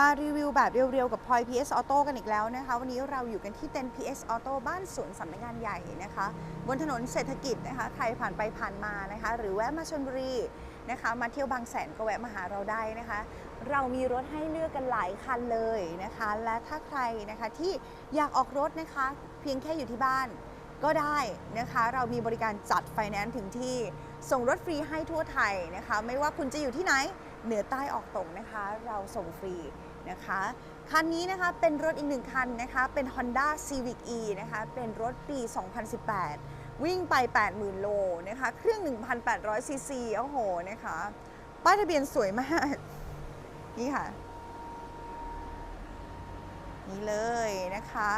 มารีวิวแบบเรียวๆ กับพลอย PS Auto กันอีกแล้วนะคะ วันนี้เราอยู่กันที่เต็นท์ PS Auto บ้านสวนสำนักงานใหญ่นะคะ บนถนนเศรษฐกิจนะคะ ใครผ่านไปผ่านมานะคะ หรือแวะมาชลบุรีนะคะ มาเที่ยวบางแสนก็แวะมาหาเราได้นะคะ เรามีรถให้เลือกกันหลายคันเลยนะคะ และถ้าใครนะคะที่อยากออกรถนะคะ เพียงแค่อยู่ที่บ้านก็ได้นะคะ เรามีบริการจัดไฟแนนซ์ถึงที่ ส่งรถฟรีให้ทั่วไทยนะคะ ไม่ว่าคุณจะอยู่ที่ไหน เหนือใต้ออกตกนะคะ เราส่งฟรีนะคะคันนี้นะคะเป็นรถอีกหนึ่งคันนะคะ เป็น Honda Civic E นะคะ เป็นรถปี 2018 วิ่งไป 80,000 โลนะคะ เครื่อง 1,800 ซีซีโอ้โหนะคะ ป้ายทะเบียนสวยมาก นี่ค่ะ นี่เลยนะคะ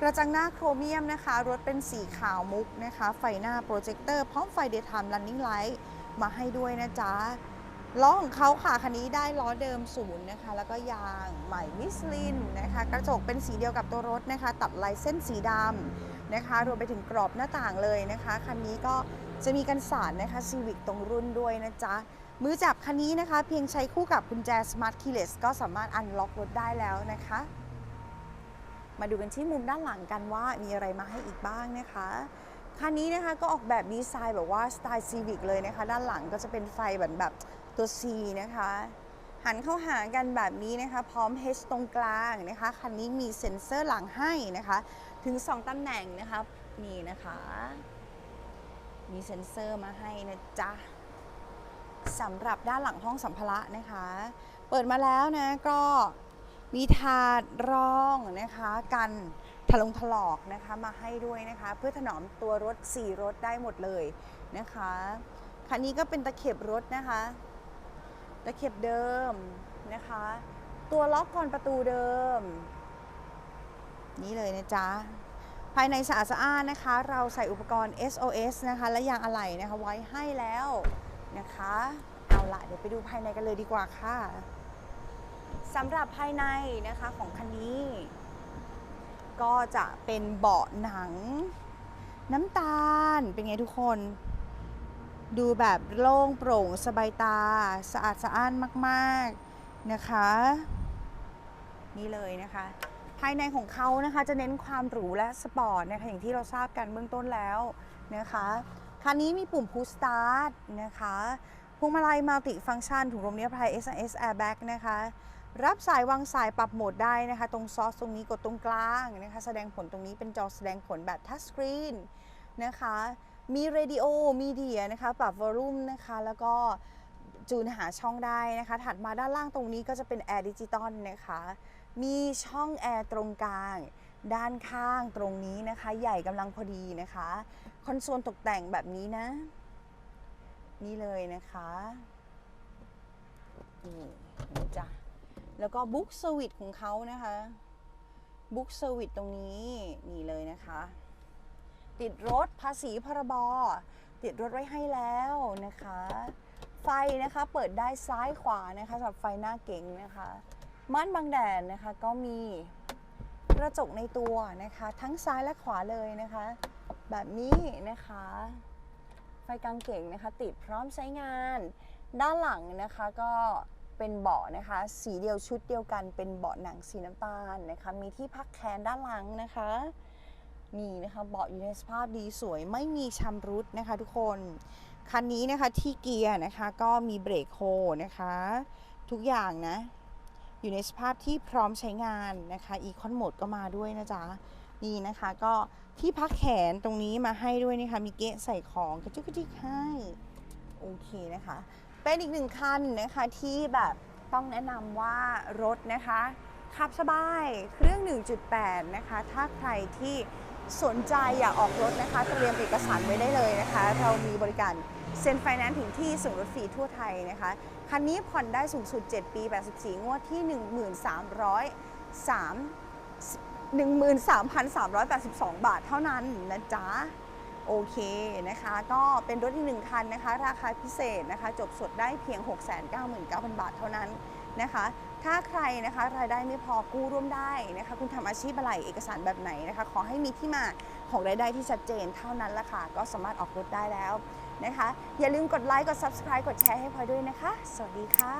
กระจังหน้าโครเมียมนะคะ รถเป็นสีขาวมุกนะคะ ไฟหน้าโปรเจคเตอร์พร้อมไฟ Daytime Running Light มาให้ด้วยนะจ๊ะ ล้อของเขาค่ะคันนี้ได้ล้อเดิมศูนย์นะคะ แล้วก็ยางใหม่มิสลินนะคะ กระจกเป็นสีเดียวกับตัวรถนะคะ ตัดลายเส้นสีดำนะคะ รวมไปถึงกรอบหน้าต่างเลยนะคะ คันนี้ก็จะมีกันสารนะคะซีวิกตรงรุ่นด้วยนะจ๊ะ มือจับคันนี้นะคะ เพียงใช้คู่กับกุญแจ Smart Keyless ก็สามารถอันล็อกรถได้แล้วนะคะ มาดูกันที่มุมด้านหลังกันว่ามีอะไรมาให้อีกบ้างนะคะคันนี้นะคะก็ออกแบบดีไซน์แบบว่าสไตล์ซีวิกเลยนะคะ ด้านหลังก็จะเป็นไฟแบบแบบ ตัว C นะคะ หันเข้าหากันแบบนี้นะคะ พร้อม H ตรงกลางนะคะ คันนี้มีเซ็นเซอร์หลังให้นะคะ ถึง 2ตำแหน่งนะคะนี่นะคะ มีเซ็นเซอร์มาให้นะจ๊ะสำหรับด้านหลังห้องสัมภาระนะคะ เปิดมาแล้วนะก็มีถาดรองนะคะกันถลงถลอกนะคะมาให้ด้วยนะคะ เพื่อถนอมตัวรถ 4 รถได้หมดเลยนะคะ คันนี้ก็เป็นตะเข็บรถนะคะ ตะเข็บเดิมนะคะ ตัวล็อกกอนประตูเดิม นี่เลยนะจ๊ะ ภายในสะอาดสะอ้านนะคะ เราใส่อุปกรณ์ SOS นะคะ และยางอะไหล่นะคะไว้ให้แล้วนะคะ เอาละเดี๋ยวไปดูภายในกันเลยดีกว่าค่ะสำหรับภายในนะคะของคันนี้ ก็จะเป็นเบาะหนัง น้ำตาลเป็นไงทุกคน ดูแบบโล่งโปร่งสบายตา สะอาดสะอ้านมากๆนะคะ นี่เลยนะคะ ภายในของเขานะคะจะเน้นความหรูและสปอร์ตนะคะอย่างที่เราทราบกันเบื้องต้นแล้วนะคะคันนี้มีปุ่ม push start นะคะพวงมาลัยมัลติฟัง c t ชันถุงลมนิรภัย SMS Airbag นะคะรับสายวางสายปรับโหมดได้นะคะ ตรงซอสตรงนี้กดตรงกลางนะคะ แสดงผลตรงนี้เป็นจอแสดงผลแบบทัชสกรีนนะคะ มีเรดิโอมีเดียนะคะ ปรับวอลลุ่มนะคะ แล้วก็จูนหาช่องได้นะคะ ถัดมาด้านล่างตรงนี้ก็จะเป็นแอร์ดิจิตอลนะคะ มีช่องแอร์ตรงกลาง ด้านข้างตรงนี้นะคะ ใหญ่กำลังพอดีนะคะ คอนโซลตกแต่งแบบนี้นะ นี่เลยนะคะนี่นะจ๊ะแล้วก็บุ๊กเซอร์วิสของเขานะคะบุ๊กเซอร์วิสตรงนี้ นี่เลยนะคะ ติดรถภาษีพรบติดรถไว้ให้แล้วนะคะ ไฟนะคะเปิดได้ซ้ายขวานะคะสำหรับไฟหน้าเก๋งนะคะม่านบังแดดนะคะก็มีกระจกในตัวนะคะ ทั้งซ้ายและขวาเลยนะคะ แบบนี้นะคะ ไฟกลางเก่งนะคะ ติดพร้อมใช้งาน ด้านหลังนะคะก็เป็นเบาะนะคะ สีเดียวชุดเดียวกันเป็นเบาะหนังสีน้ำตาลนะคะ มีที่พักแขนด้านหลังนะคะ นี่นะคะเบาะอยู่ในสภาพดีสวยไม่มีชำรุดนะคะทุกคนคันนี้นะคะที่เกียร์นะคะก็มีเบรกโฮนะคะ ทุกอย่างนะ อยู่ในสภาพที่พร้อมใช้งานนะคะอีคอนโหมดก็มาด้วยนะจ๊ะนี่นะคะก็ที่พักแขนตรงนี้มาให้ด้วยนะคะมีเกะใส่ของกระจุกกระจิกให้โอเคนะคะ เป็นอีกหนึ่งคันนะคะที่แบบต้องแนะนำว่ารถนะคะขับสบายเครื่อง 1.8 นะคะ ถ้าใครที่ สนใจอยากออกรถนะคะเตรียมเอกสารไว้ได้เลยนะคะ เรามีบริการเซ็นไฟแนนซ์ถึงที่ส่งรถฟรีทั่วไทยนะคะ คันนี้ผ่อนได้สูงสุด 7 ปี 84 งวดที่ 13,382 บาทเท่านั้นนะจ๊ะ โอเคนะคะ ก็เป็นรถอีกหนึ่งคันนะคะ ราคาพิเศษนะคะ จบสดได้เพียง 699,000 บาทเท่านั้นนะคะ ถ้าใครนะคะรายได้ไม่พอกู้ร่วมได้นะคะคุณทำอาชีพอะไรเอกสารแบบไหนนะคะขอให้มีที่มาของรายได้ที่ชัดเจนเท่านั้นละค่ะ ก็สามารถออกรถได้แล้วนะคะ อย่าลืมกดไลค์กด Subscribe กดแชร์ให้พลอยด้วยนะคะ สวัสดีค่ะ